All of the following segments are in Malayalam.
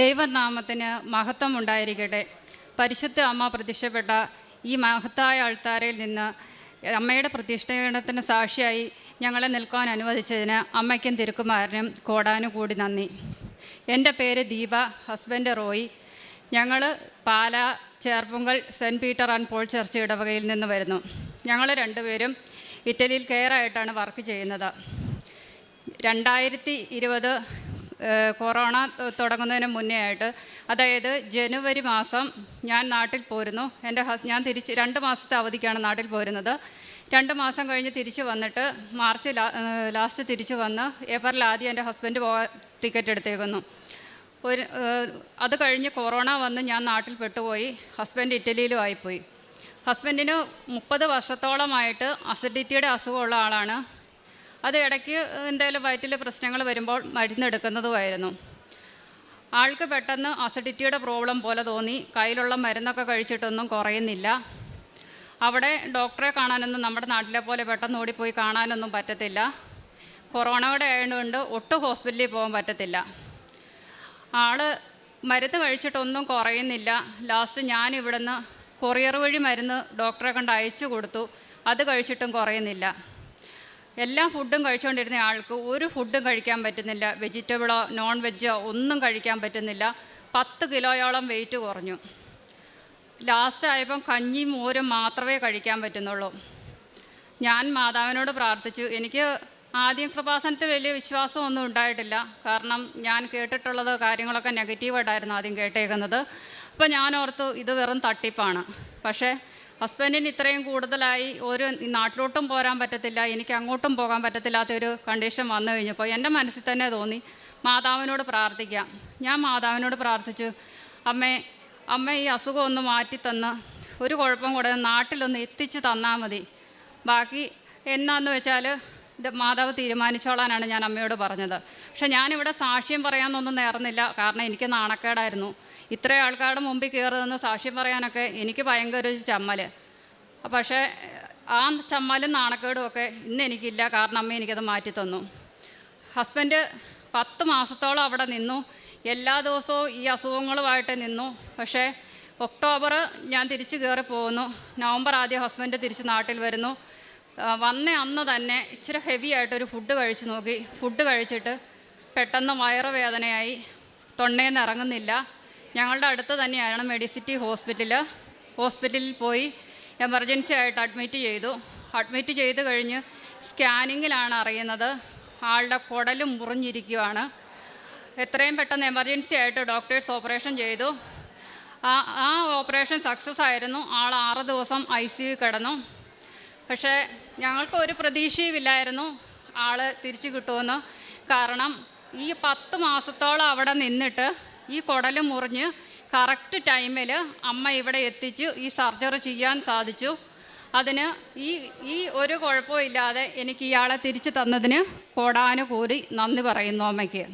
ദൈവനാമത്തിന് മഹത്വം ഉണ്ടായിരിക്കട്ടെ പരിശുദ്ധ അമ്മ പ്രതിഷ്ഠപ്പെട്ട ഈ മഹത്തായ ആൾത്താരയിൽ നിന്ന് അമ്മയുടെ പ്രതിഷ്ഠീകരണത്തിന് സാക്ഷിയായി ഞങ്ങളെ നിൽക്കാൻ അനുവദിച്ചതിന് അമ്മയ്ക്കും തിരുക്കുമാരനും കോടാനും കൂടി നന്ദി. എന്റെ പേര് ദീപ ഹസ്ബൻഡ് റോയി. ഞങ്ങൾ Pala Cherpunkal saint Peter and Paul church ഇടവകയിൽ നിന്ന് വരുന്നു. ഞങ്ങൾ രണ്ടുപേരും ഇറ്റലിയിൽ കെയറായിട്ടാണ് വർക്ക് ചെയ്യുന്നത്. രണ്ടായിരത്തി ഇരുപത് കൊറോണ തുടങ്ങുന്നതിന് മുന്നേ ആയിട്ട്. അതായത് ജനുവരി മാസം ഞാൻ നാട്ടിൽ പോരുന്നു. എന്റെ ഹസ് ഞാൻ തിരിച്ച് രണ്ട് മാസത്തെ അവധിക്കാണ് നാട്ടിൽ പോരുന്നത്. രണ്ട് മാസം കഴിഞ്ഞ് തിരിച്ചു വന്നിട്ട് മാർച്ച് ലാസ്റ്റ് തിരിച്ചു വന്ന് ഏപ്രിൽ ആദ്യം എന്റെ ഹസ്ബൻഡ് പോകാൻ ടിക്കറ്റ് എടുത്തേക്കുന്നു. ഒരു അത് കഴിഞ്ഞ് കൊറോണ വന്ന് ഞാൻ നാട്ടിൽ പെട്ടുപോയി. ഹസ്ബൻഡ് ഇറ്റലിയിലും ആയിപ്പോയി. ഹസ്ബൻഡിന് മുപ്പത് വർഷത്തോളമായിട്ട് അസിഡിറ്റിയുടെ അസുഖമുള്ള ആളാണ്. അത് ഇടയ്ക്ക് എന്തെങ്കിലും വയറ്റിൽ പ്രശ്നങ്ങൾ വരുമ്പോൾ മരുന്നെടുക്കുന്നതുമായിരുന്നു. ആൾക്ക് പെട്ടെന്ന് അസിഡിറ്റിയുടെ പ്രോബ്ലം പോലെ തോന്നി. കയ്യിലുള്ള മരുന്നൊക്കെ കഴിച്ചിട്ടൊന്നും കുറയുന്നില്ല. അവിടെ ഡോക്ടറെ കാണാനൊന്നും നമ്മുടെ നാട്ടിലെ പോലെ പെട്ടെന്ന് ഓടിപ്പോയി കാണാനൊന്നും പറ്റത്തില്ല. കൊറോണയുടെ ആയതുകൊണ്ട് ഒട്ടും ഹോസ്പിറ്റലിൽ പോകാൻ പറ്റത്തില്ല. ആൾ മരുന്ന് കഴിച്ചിട്ടൊന്നും കുറയുന്നില്ല. ലാസ്റ്റ് ഞാൻ ഇവിടുന്ന് കൊറിയർ വഴി മരുന്ന് ഡോക്ടറെ കണ്ട് അയച്ചു കൊടുത്തു. അത് കഴിച്ചിട്ടും കുറയുന്നില്ല. എല്ലാ ഫുഡും കഴിച്ചുകൊണ്ടിരുന്ന ആൾക്ക് ഒരു ഫുഡും കഴിക്കാൻ പറ്റുന്നില്ല. വെജിറ്റബിളോ നോൺ വെജോ ഒന്നും കഴിക്കാൻ പറ്റുന്നില്ല. പത്ത് കിലോയോളം വെയിറ്റ് കുറഞ്ഞു. ലാസ്റ്റ് ആയപ്പം കഞ്ഞിയും മോരും മാത്രമേ കഴിക്കാൻ പറ്റുന്നുള്ളൂ. ഞാൻ മാതാവിനോട് പ്രാർത്ഥിച്ചു. എനിക്ക് ആദ്യം കൃപാസനത്തിൽ വലിയ വിശ്വാസമൊന്നും ഉണ്ടായിട്ടില്ല. കാരണം ഞാൻ കേട്ടിട്ടുള്ളത് കാര്യങ്ങളൊക്കെ നെഗറ്റീവായിട്ടായിരുന്നു ആദ്യം കേട്ടേക്കുന്നത്. അപ്പോൾ ഞാൻ ഓർത്തു ഇത് വെറും തട്ടിപ്പാണ്. പക്ഷേ ഹസ്ബൻഡിന് ഇത്രയും കൂടുതലായി ഒരു നാട്ടിലോട്ടും പോരാൻ പറ്റത്തില്ല എനിക്ക് അങ്ങോട്ടും പോകാൻ പറ്റത്തില്ലാത്തൊരു കണ്ടീഷൻ വന്നു കഴിഞ്ഞപ്പോൾ എന്റെ മനസ്സിൽ തന്നെ തോന്നി മാതാവിനോട് പ്രാർത്ഥിക്കാം. ഞാൻ മാതാവിനോട് പ്രാർത്ഥിച്ചു അമ്മേ അമ്മ ഈ അസുഖം ഒന്ന് മാറ്റിത്തന്ന് ഒരു കുഴപ്പം കൂടെ നാട്ടിലൊന്ന് എത്തിച്ച് തന്നാൽ മതി. ബാക്കി എന്നാന്ന് വെച്ചാൽ ഇത് മാതാവ് തീരുമാനിച്ചോളാനാണ് ഞാൻ അമ്മയോട് പറഞ്ഞത്. പക്ഷെ ഞാനിവിടെ സാക്ഷ്യം പറയാനൊന്നും നേർന്നില്ല കാരണം എനിക്ക് നാണക്കേടായിരുന്നു. ഇത്രയും ആൾക്കാരുടെ മുമ്പിൽ കയറി നിന്ന് സാക്ഷ്യം പറയാനൊക്കെ എനിക്ക് ഭയങ്കര ഒരു ചമ്മൽ പക്ഷേ ആ ചമ്മലും നാണക്കേടും ഒക്കെ ഇന്ന് എനിക്കില്ല. കാരണം അമ്മ എനിക്കത് മാറ്റി തന്നു. ഹസ്ബൻഡ് പത്ത് മാസത്തോളം അവിടെ നിന്നു. എല്ലാ ദിവസവും ഈ അസുഖങ്ങളുമായിട്ട് നിന്നു. പക്ഷേ ഒക്ടോബർ ഞാൻ തിരിച്ച് കയറി പോകുന്നു നവംബർ ആദ്യം ഹസ്ബൻഡ് തിരിച്ച് നാട്ടിൽ വരുന്നു. വന്ന അന്ന് തന്നെ ഇച്ചിരി ഹെവി ആയിട്ടൊരു ഫുഡ് കഴിച്ച് നോക്കി. ഫുഡ് കഴിച്ചിട്ട് പെട്ടെന്ന് വയറുവേദനയായി. തൊണ്ടയിൽ നിന്ന് ഇറങ്ങുന്നില്ല. ഞങ്ങളുടെ അടുത്ത് തന്നെയാണ് മെഡിസിറ്റി ഹോസ്പിറ്റൽ ഹോസ്പിറ്റലിൽ പോയി എമർജൻസി ആയിട്ട് അഡ്മിറ്റ് ചെയ്തു. അഡ്മിറ്റ് ചെയ്ത് കഴിഞ്ഞ് സ്കാനിങ്ങിലാണ് അറിയുന്നത്. ആളുടെ കുടലും മുറിഞ്ഞിരിക്കുകയാണ് എത്രയും പെട്ടെന്ന് എമർജൻസി ആയിട്ട് ഡോക്ടേഴ്സ് ഓപ്പറേഷൻ ചെയ്തു. ആ ആ ഓപ്പറേഷൻ സക്സസ് ആയിരുന്നു. ആൾ ആറ് ദിവസം ഐ സി യു കിടന്നു. പക്ഷേ ഞങ്ങൾക്ക് ഒരു പ്രതീക്ഷയുമില്ലായിരുന്നു ആൾ തിരിച്ചു കിട്ടുമെന്ന്. കാരണം ഈ പത്ത് മാസത്തോളം അവിടെ നിന്നിട്ട് ഈ കുടൽ മുറിഞ്ഞ് കറക്റ്റ് ടൈമിൽ അമ്മ ഇവിടെ എത്തിച്ച് ഈ സർജറി ചെയ്യാൻ സാധിച്ചു. അതിന് ഈ ഈ ഒരു കുഴപ്പവും ഇല്ലാതെ എനിക്ക് ഇയാളെ തിരിച്ചു തന്നതിന് കോടാനുകൂടി നന്ദി പറയുന്നു അമ്മയ്ക്ക്.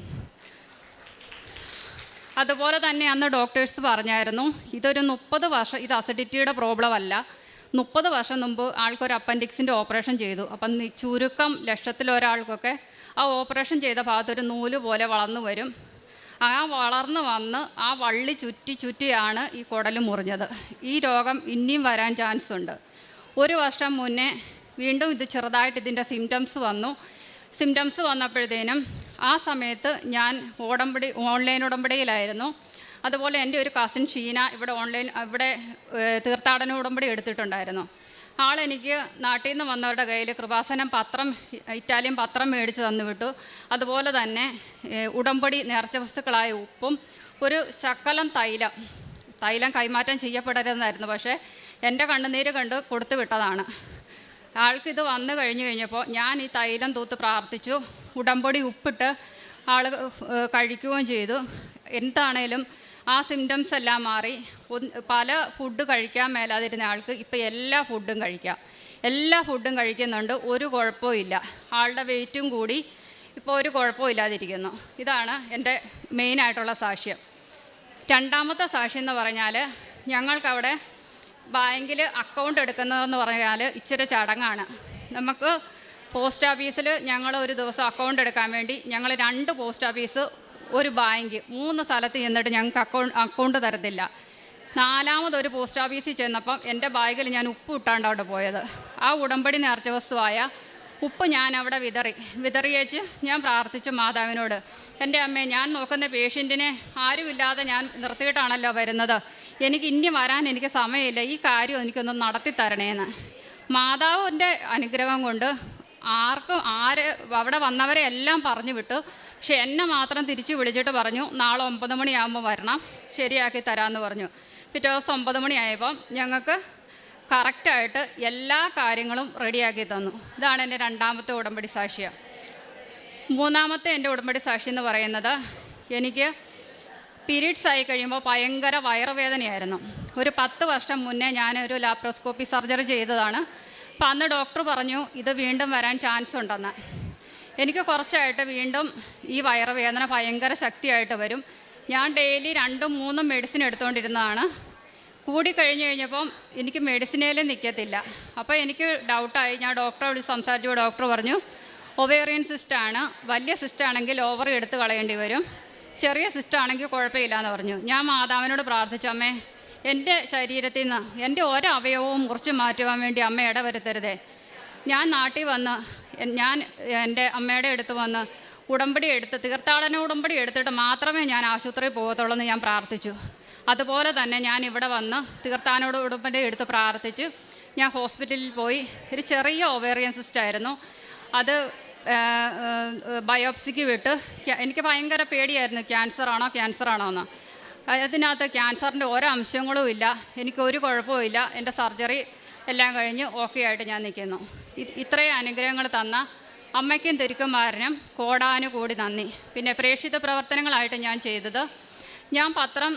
അതുപോലെ തന്നെ അന്ന് ഡോക്ടേഴ്സ് പറഞ്ഞായിരുന്നു ഇതൊരു മുപ്പത് വർഷം ഇത് അസിഡിറ്റിയുടെ പ്രോബ്ലം അല്ല. മുപ്പത് വർഷം മുമ്പ് ആൾക്കൊരു അപ്പൻഡിക്സിന്റെ ഓപ്പറേഷൻ ചെയ്തു. അപ്പം ചുരുക്കം ലക്ഷത്തിലൊരാൾക്കൊക്കെ ആ ഓപ്പറേഷൻ ചെയ്ത ഭാഗത്തൊരു നൂൽ പോലെ വളർന്നു വരും. ആ വളർന്നു വന്ന് ആ വള്ളി ചുറ്റി ചുറ്റിയാണ് ഈ കുടൽ മുറിഞ്ഞത്. ഈ രോഗം ഇനിയും വരാൻ ചാൻസ് ഉണ്ട്. ഒരു വർഷം മുന്നേ വീണ്ടും ഇത് ചെറുതായിട്ട് ഇതിന്റെ സിംറ്റംസ് വന്നു. സിംറ്റംസ് വന്നപ്പോഴത്തേനും ആ സമയത്ത് ഞാൻ ഉടമ്പടി ഓൺലൈൻ ഉടമ്പടിയിലായിരുന്നു. അതുപോലെ എന്റെ ഒരു കസിൻ ഷീന ഇവിടെ ഓൺലൈൻ ഇവിടെ തീർത്ഥാടന ഉടമ്പടി എടുത്തിട്ടുണ്ടായിരുന്നു. ആളെനിക്ക് നാട്ടിൽ നിന്ന് വന്നവരുടെ കയ്യിൽ കൃപാസനം പത്രം ഇറ്റാലിയൻ പത്രം മേടിച്ച് തന്നു വിട്ടു അതുപോലെ തന്നെ ഉടമ്പടി നേർച്ച വസ്തുക്കളായ ഉപ്പും ഒരു ശക്കലം തൈലം. തൈലം കൈമാറ്റം ചെയ്യപ്പെടരുതെന്നായിരുന്നു. പക്ഷേ എന്റെ കണ്ണുനീര് കണ്ട് കൊടുത്തു വിട്ടതാണ് ആൾക്കിത് വന്നു കഴിഞ്ഞു കഴിഞ്ഞപ്പോൾ ഞാൻ ഈ തൈലം തൂത്ത് പ്രാർത്ഥിച്ചു. ഉടമ്പടി ഉപ്പിട്ട് ആൾ കഴിക്കുകയും ചെയ്തു. എന്താണേലും ആ സിംറ്റംസ് എല്ലാം മാറി. പല ഫുഡ് കഴിക്കാൻ മേലാതിരുന്ന ആൾക്ക് ഇപ്പോൾ എല്ലാ ഫുഡും കഴിക്കാം. എല്ലാ ഫുഡും കഴിക്കുന്നുണ്ട്. ഒരു കുഴപ്പവും ഇല്ല. ആളുടെ വെയിറ്റും കൂടി ഇപ്പോൾ ഒരു കുഴപ്പവും ഇല്ലാതിരിക്കുന്നു. ഇതാണ് എന്റെ മെയിനായിട്ടുള്ള സാക്ഷ്യം. രണ്ടാമത്തെ സാക്ഷ്യം എന്ന് പറഞ്ഞാൽ ഞങ്ങൾക്കവിടെ ബാങ്കിൽ അക്കൗണ്ട് എടുക്കുന്നതെന്ന് പറഞ്ഞാൽ ഇച്ചിരി ചടങ്ങാണ്. നമുക്ക് പോസ്റ്റ് ഓഫീസിൽ ഞങ്ങൾ ഒരു ദിവസം അക്കൗണ്ട് എടുക്കാൻ വേണ്ടി ഞങ്ങൾ രണ്ട് പോസ്റ്റ് ഓഫീസ് ഒരു ബാങ്ക് മൂന്ന് സ്ഥലത്ത് ചെന്നിട്ട് ഞങ്ങൾക്ക് അക്കൗണ്ട് അക്കൗണ്ട് തരത്തില്ല. നാലാമതൊരു പോസ്റ്റ് ഓഫീസിൽ ചെന്നപ്പം എന്റെ ബാഗിൽ ഞാൻ ഉപ്പ് ഇട്ടാണ്ട് അവിടെ പോയത്. ആ ഉടമ്പടി നേർച്ച വസ്തുവായ ഉപ്പ് ഞാൻ അവിടെ വിതറി. വിതറിയേച്ച് ഞാൻ പ്രാർത്ഥിച്ചു മാതാവിനോട് എന്റെ അമ്മേ ഞാൻ നോക്കുന്ന പേഷ്യന്റിനെ ആരുമില്ലാതെ ഞാൻ നിർത്തിയിട്ടാണല്ലോ വരുന്നത്. എനിക്ക് ഇനി വരാൻ എനിക്ക് സമയമില്ല. ഈ കാര്യം എനിക്കൊന്ന് നടത്തി തരണേന്ന്. മാതാവിന്റെ അനുഗ്രഹം കൊണ്ട് ആർക്കും ആര് അവിടെ വന്നവരെ എല്ലാം പറഞ്ഞു വിട്ടു. പക്ഷെ എന്നെ മാത്രം തിരിച്ചു വിളിച്ചിട്ട് പറഞ്ഞു നാളെ ഒമ്പത് മണിയാകുമ്പോൾ വരണം ശരിയാക്കി തരാമെന്ന് പറഞ്ഞു. പിറ്റേ ദിവസം ഒമ്പത് മണിയായപ്പം ഞങ്ങൾക്ക് കറക്റ്റായിട്ട് എല്ലാ കാര്യങ്ങളും റെഡിയാക്കി തന്നു. ഇതാണ് എന്റെ രണ്ടാമത്തെ ഉടമ്പടി സാക്ഷ്യം. മൂന്നാമത്തെ എന്റെ ഉടമ്പടി സാക്ഷി എന്ന് പറയുന്നത് എനിക്ക് പീരീഡ്സ് ആയി കഴിയുമ്പോൾ ഭയങ്കര വയറുവേദനയായിരുന്നു. ഒരു പത്ത് വർഷം മുന്നേ ഞാനൊരു ലാപ്രോസ്കോപ്പി സർജറി ചെയ്തതാണ്. അപ്പം അന്ന് ഡോക്ടർ പറഞ്ഞു ഇത് വീണ്ടും വരാൻ ചാൻസ് ഉണ്ടെന്ന്. എനിക്ക് കുറച്ചായിട്ട് വീണ്ടും ഈ വയറുവേദന ഭയങ്കര ശക്തിയായിട്ട് വരും. ഞാൻ ഡെയിലി രണ്ടും മൂന്നും മെഡിസിൻ എടുത്തുകൊണ്ടിരുന്നതാണ് കൂടി കഴിഞ്ഞ് കഴിഞ്ഞപ്പം എനിക്ക് മെഡിസിനേലും നിൽക്കത്തില്ല അപ്പോൾ എനിക്ക് ഡൗട്ടായി ഞാൻ ഡോക്ടറെ വിളിച്ച് സംസാരിച്ചു. ഡോക്ടർ പറഞ്ഞു ഒവേറിയൻ സിസ്റ്റാണ് വലിയ സിസ്റ്റാണെങ്കിൽ ഓവർ എടുത്ത് കളയേണ്ടി വരും. ചെറിയ സിസ്റ്റാണെങ്കിൽ കുഴപ്പമില്ല എന്ന് പറഞ്ഞു. ഞാൻ മാതാവിനോട് പ്രാർത്ഥിച്ചു അമ്മേ എന്റെ ശരീരത്തിൽ നിന്ന് എന്റെ ഓരോ അവയവവും മുറിച്ച് മാറ്റുവാൻ വേണ്ടി അമ്മ ഇടവരുത്തരുതേ. ഞാൻ നാട്ടിൽ വന്ന് ഞാൻ എന്റെ അമ്മയുടെ അടുത്ത് വന്ന് ഉടമ്പടി എടുത്ത് തീർത്ഥാടന ഉടമ്പടി എടുത്തിട്ട് മാത്രമേ ഞാൻ ആശുപത്രിയിൽ പോകത്തുള്ളൂ എന്ന് ഞാൻ പ്രാർത്ഥിച്ചു. അതുപോലെ തന്നെ ഞാൻ ഇവിടെ വന്ന് തീർത്ഥാനോട് ഉടമ്പടി എടുത്ത് പ്രാർത്ഥിച്ച് ഞാൻ ഹോസ്പിറ്റലിൽ പോയി. ഒരു ചെറിയ ഒവേറിയൻ സിസ്റ്റ് ആയിരുന്നു. അത് ബയോപ്സിക്ക് വിട്ട് എനിക്ക് ഭയങ്കര പേടിയായിരുന്നു. ക്യാൻസർ ആണോ ക്യാൻസർ ആണോ എന്ന്. അതിനകത്ത് ക്യാൻസറിന്റെ ഓരോ അംശങ്ങളും ഇല്ല എനിക്കൊരു കുഴപ്പവും ഇല്ല. എന്റെ സർജറി എല്ലാം കഴിഞ്ഞ് ഓക്കെ ആയിട്ട് ഞാൻ നിൽക്കുന്നു ഇത് ഇത്രയും അനുഗ്രഹങ്ങൾ തന്ന അമ്മയ്ക്കും തിരുക്കുമാരനും കോടാനുകൂടി നന്ദി. പിന്നെ പ്രേക്ഷിത പ്രവർത്തനങ്ങളായിട്ട് ഞാൻ ചെയ്തത് ഞാൻ പത്രം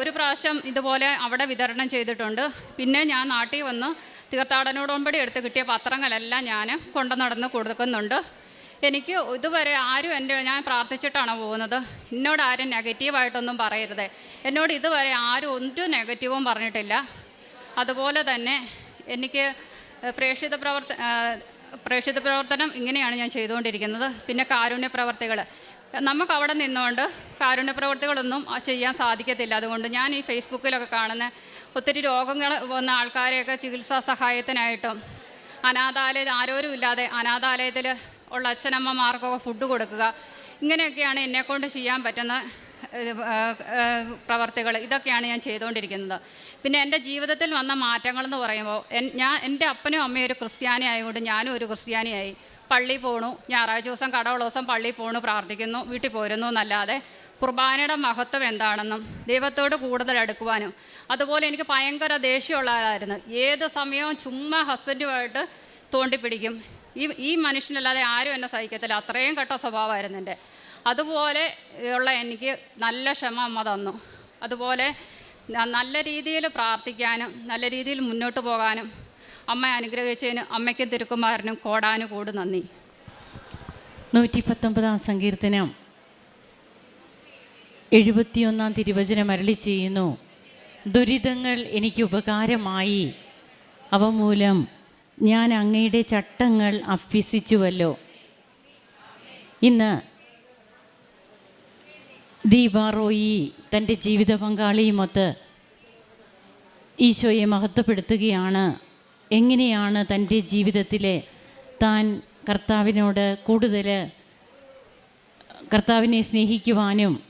ഒരു പ്രാവശ്യം ഇതുപോലെ അവിടെ വിതരണം ചെയ്തിട്ടുണ്ട്. പിന്നെ ഞാൻ നാട്ടിൽ വന്ന് തീർത്ഥാടനോടുമ്പടി എടുത്ത് കിട്ടിയ പത്രങ്ങളെല്ലാം ഞാൻ കൊണ്ടു നടന്ന് കൊടുക്കുന്നുണ്ട്. എനിക്ക് ഇതുവരെ ആരും എന്റെ ഞാൻ പ്രാർത്ഥിച്ചിട്ടാണ് പോകുന്നത്. എന്നോട് ആരും നെഗറ്റീവായിട്ടൊന്നും പറയരുത്. എന്നോട് ഇതുവരെ ആരും ഒന്നും നെഗറ്റീവും പറഞ്ഞിട്ടില്ല. അതുപോലെ തന്നെ എനിക്ക് പ്രേക്ഷിത പ്രവർത്ത പ്രേക്ഷിത പ്രവർത്തനം ഇങ്ങനെയാണ് ഞാൻ ചെയ്തുകൊണ്ടിരിക്കുന്നത്. പിന്നെ കാരുണ്യ പ്രവർത്തികൾ നമുക്ക് അവിടെ നിന്നുകൊണ്ട് കാരുണ്യ പ്രവർത്തികളൊന്നും ചെയ്യാൻ സാധിക്കത്തില്ല. അതുകൊണ്ട് ഞാൻ ഈ ഫേസ്ബുക്കിലൊക്കെ കാണുന്ന ഒത്തിരി രോഗങ്ങൾ വന്ന ആൾക്കാരെയൊക്കെ ചികിത്സാ സഹായത്തിനായിട്ടും അനാഥാലയ ആരോരും ഇല്ലാതെ അനാഥാലയത്തിൽ ഉള്ള അച്ഛനമ്മമാർക്കൊക്കെ ഫുഡ് കൊടുക്കുക ഇങ്ങനെയൊക്കെയാണ് എന്നെക്കൊണ്ട് ചെയ്യാൻ പറ്റുന്ന പ്രവർത്തികൾ ഇതൊക്കെയാണ് ഞാൻ ചെയ്തുകൊണ്ടിരിക്കുന്നത് പിന്നെ എന്റെ ജീവിതത്തിൽ വന്ന മാറ്റങ്ങളെന്ന് പറയുമ്പോൾ ഞാൻ എന്റെ അപ്പനും അമ്മയും ഒരു ക്രിസ്ത്യാനി ആയതുകൊണ്ട് ഞാനും ഒരു ക്രിസ്ത്യാനിയായി. പള്ളി പോണു ഞായറാഴ്ച ദിവസം കടവുള്ള ദിവസം പള്ളി പോണു പ്രാർത്ഥിക്കുന്നു വീട്ടിൽ പോരുന്നു എന്നല്ലാതെ കുർബാനയുടെ മഹത്വം എന്താണെന്നും ദൈവത്തോട് കൂടുതൽ അടുക്കുവാനും അതുപോലെ എനിക്ക് ഭയങ്കര ദേഷ്യമുള്ള ആളായിരുന്നു ഏത് സമയവും ചുമ്മാ ഹസ്ബൻഡുമായിട്ട് തോണ്ടിപ്പിടിക്കും. ഈ ഈ മനുഷ്യനല്ലാതെ ആരും എന്നെ സഹിക്കത്തില്ല. അത്രയും കെട്ട സ്വഭാവമായിരുന്നു എന്റെ. അതുപോലെ ഉള്ള എനിക്ക് നല്ല ക്ഷമ അമ്മ തന്നു. അതുപോലെ നല്ല രീതിയിൽ പ്രാർത്ഥിക്കാനും നല്ല രീതിയിൽ മുന്നോട്ട് പോകാനും അമ്മ അനുഗ്രഹിച്ചതിന് അമ്മയ്ക്കും തിരുക്കുമാരനും കോടാനും കൂട് നന്ദി. നൂറ്റി പത്തൊമ്പതാം സങ്കീർത്തനം എഴുപത്തിയൊന്നാം തിരുവചനം അരളി ചെയ്യുന്നു. ദുരിതങ്ങൾ എനിക്ക് ഉപകാരമായി. അവ മൂലം ഞാൻ അങ്ങയുടെ ചട്ടങ്ങൾ അഭ്യസിച്ചുവല്ലോ. ഇന്ന് ദീപാറോയി തന്റെ ജീവിത പങ്കാളിയുമൊത്ത് ഈശോയെ മഹത്വപ്പെടുത്തുകയാണ്. എങ്ങനെയാണ് തന്റെ ജീവിതത്തിലെ താൻ കർത്താവിനോട് കൂടുതൽ കർത്താവിനെ സ്നേഹിക്കുവാനും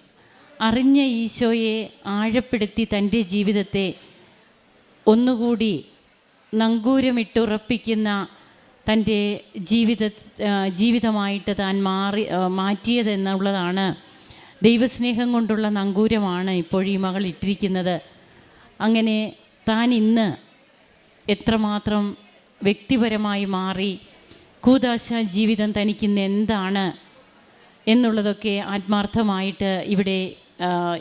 അറിഞ്ഞ ഈശോയെ ആഴപ്പെടുത്തി തന്റെ ജീവിതത്തെ ഒന്നുകൂടി നങ്കൂരമിട്ടുറപ്പിക്കുന്ന തന്റെ ജീവിത ജീവിതമായിട്ട് താൻ മാറി മാറ്റിയതെന്നുള്ളതാണ് ദൈവസ്നേഹം കൊണ്ടുള്ള നങ്കൂരമാണ് ഇപ്പോൾ ഈ മകൾ ഇട്ടിരിക്കുന്നത്. അങ്ങനെ താൻ ഇന്ന് എത്രമാത്രം വ്യക്തിപരമായി മാറി കൂതാശ ജീവിതം തനിക്കിന്ന് എന്താണ് എന്നുള്ളതൊക്കെ ആത്മാർത്ഥമായിട്ട് ഇവിടെ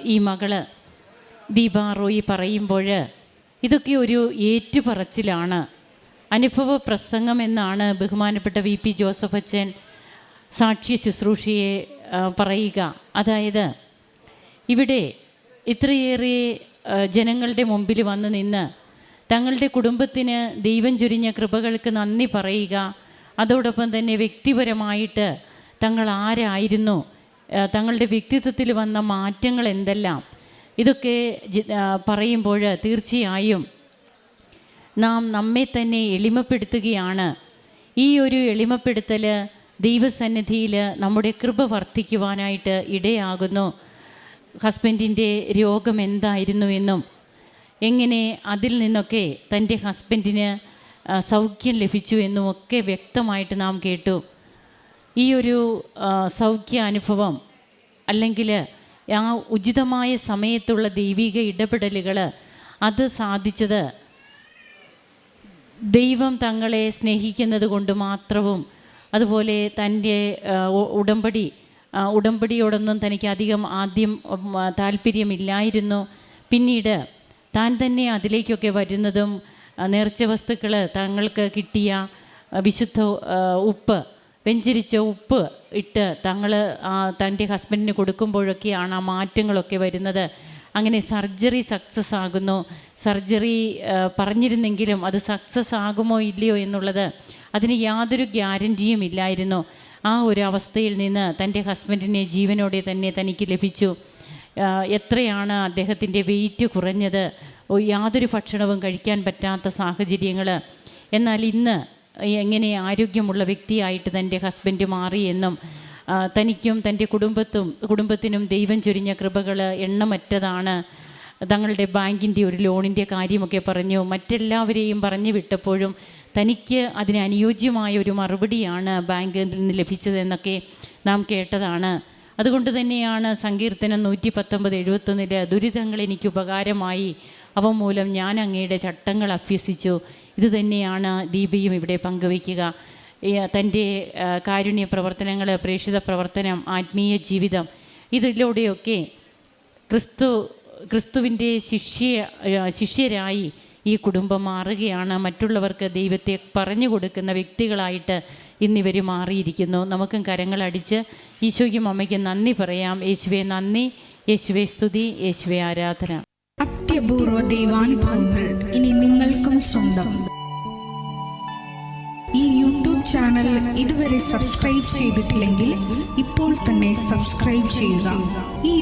ഈ മകൾ ദീപ റോയി പറയുമ്പോൾ ഇതൊക്കെ ഒരു ഏറ്റുപറച്ചിലാണ്. അനുഭവ പ്രസംഗം എന്നാണ് ബഹുമാനപ്പെട്ട വി പി ജോസഫ് അച്ഛൻ സാക്ഷ്യ ശുശ്രൂഷയെ പറയുക. അതായത് ഇവിടെ ഇത്രയേറെ ജനങ്ങളുടെ മുമ്പിൽ വന്ന് നിന്ന് തങ്ങളുടെ കുടുംബത്തിന് ദൈവം ചൊരിഞ്ഞ കൃപകൾക്ക് നന്ദി പറയുക. അതോടൊപ്പം തന്നെ വ്യക്തിപരമായിട്ട് തങ്ങൾ ആരായിരുന്നു? തങ്ങളുടെ വ്യക്തിത്വത്തിൽ വന്ന മാറ്റങ്ങൾ എന്തെല്ലാം? ഇതൊക്കെ പറയുമ്പോൾ തീർച്ചയായും നാം നമ്മെ തന്നെ എളിമപ്പെടുത്തുകയാണ്. ഈ ഒരു എളിമപ്പെടുത്തൽ ദൈവസന്നിധിയിൽ നമ്മുടെ കൃപ വർദ്ധിക്കുവാനായിട്ട് ഇടയാകുന്നു. ഹസ്ബൻഡിന്റെ രോഗം എന്തായിരുന്നു എന്നും എങ്ങനെ അതിൽ നിന്നൊക്കെ തന്റെ ഹസ്ബൻഡിന് സൗഖ്യം ലഭിച്ചു എന്നുമൊക്കെ വ്യക്തമായിട്ട് നാം കേട്ടു. ഈ ഒരു സൗഖ്യ അനുഭവം അല്ലെങ്കിൽ ആ ഉചിതമായ സമയത്തുള്ള ദൈവിക ഇടപെടലുകൾ അത് സാധിച്ചത് ദൈവം തങ്ങളെ സ്നേഹിക്കുന്നത് കൊണ്ട് മാത്രവും അതുപോലെ തന്റെ ഉടമ്പടി ഉടമ്പടിയോടൊന്നും തനിക്ക് അധികം ആദ്യം താല്പര്യമില്ലായിരുന്നു. പിന്നീട് താൻ തന്നെ അതിലേക്കൊക്കെ വരുന്നതും നേർച്ച വസ്തുക്കൾ തങ്ങൾക്ക് കിട്ടിയ വിശുദ്ധ ഉപ്പ് വെഞ്ചരിച്ച ഉപ്പ് ഇട്ട് തങ്ങൾ തന്റെ ഹസ്ബൻഡിന് കൊടുക്കുമ്പോഴൊക്കെയാണ് ആ മാറ്റങ്ങളൊക്കെ വരുന്നത്. അങ്ങനെ സർജറി സക്സസ് ആകുന്നു. സർജറി പറഞ്ഞിരുന്നെങ്കിലും അത് സക്സസ് ആകുമോ ഇല്ലയോ എന്നുള്ളത് അതിന് യാതൊരു ഗ്യാരന്റിയും ഇല്ലായിരുന്നു. ആ ഒരു അവസ്ഥയിൽ നിന്ന് തന്റെ ഹസ്ബൻഡിനെ ജീവനോടെ തന്നെ തനിക്ക് ലഭിച്ചു. എത്രയാണ് അദ്ദേഹത്തിന്റെ വെയിറ്റ് കുറഞ്ഞത്? യാതൊരു ഭക്ഷണവും കഴിക്കാൻ പറ്റാത്ത സാഹചര്യങ്ങൾ എന്നാൽ ഇന്ന് എങ്ങനെ ആരോഗ്യമുള്ള വ്യക്തിയായിട്ട് തന്റെ ഹസ്ബൻഡ് മാറിയെന്നും തനിക്കും തന്റെ കുടുംബത്തും കുടുംബത്തിനും ദൈവം ചൊരിഞ്ഞ കൃപകൾ എണ്ണമറ്റതാണ്. തങ്ങളുടെ ബാങ്കിന്റെ ഒരു ലോണിന്റെ കാര്യമൊക്കെ പറഞ്ഞു. മറ്റെല്ലാവരെയും പറഞ്ഞു വിട്ടപ്പോഴും തനിക്ക് അതിന് അനുയോജ്യമായ ഒരു മറുപടിയാണ് ബാങ്കിൽ നിന്ന് ലഭിച്ചതെന്നൊക്കെ നാം കേട്ടതാണ്. അതുകൊണ്ട് തന്നെയാണ് സങ്കീർത്തനം നൂറ്റി പത്തൊമ്പത് എഴുപത്തൊന്നിൽ ദുരിതങ്ങൾ എനിക്ക് ഉപകാരമായി. അവ മൂലം ഞാൻ അങ്ങയുടെ ചട്ടങ്ങൾ അഭ്യസിച്ചു. ഇതുതന്നെയാണ് ദീപയും ഇവിടെ പങ്കുവയ്ക്കുക. തന്റെ കാരുണ്യ പ്രവർത്തനങ്ങൾ പ്രേക്ഷിത പ്രവർത്തനം ആത്മീയ ജീവിതം ഇതിലൂടെയൊക്കെ ക്രിസ്തു ക്രിസ്തുവിന്റെ ശിഷ്യ ശിഷ്യരായി ഈ കുടുംബം മാറുകയാണ്. മറ്റുള്ളവർക്ക് ദൈവത്തെ പറഞ്ഞു കൊടുക്കുന്ന വ്യക്തികളായിട്ട് ഇന്നിവർ മാറിയിരിക്കുന്നു. നമുക്കും കരങ്ങളടിച്ച് ഈശോയ്ക്കും അമ്മയ്ക്ക് നന്ദി പറയാം. യേശുവെ നന്ദി. യേശുവെ സ്തുതി. യേശുവെ ആരാധന. അത്യപൂർവ ദൈവാനുഭവങ്ങൾ ഇനി നിങ്ങൾക്കും സ്വന്തം. ഈ യൂട്യൂബ് ചാനൽ ഇതുവരെ സബ്സ്ക്രൈബ് ചെയ്തിട്ടില്ലെങ്കിൽ ഇപ്പോൾ തന്നെ സബ്സ്ക്രൈബ് ചെയ്യുക. ഈ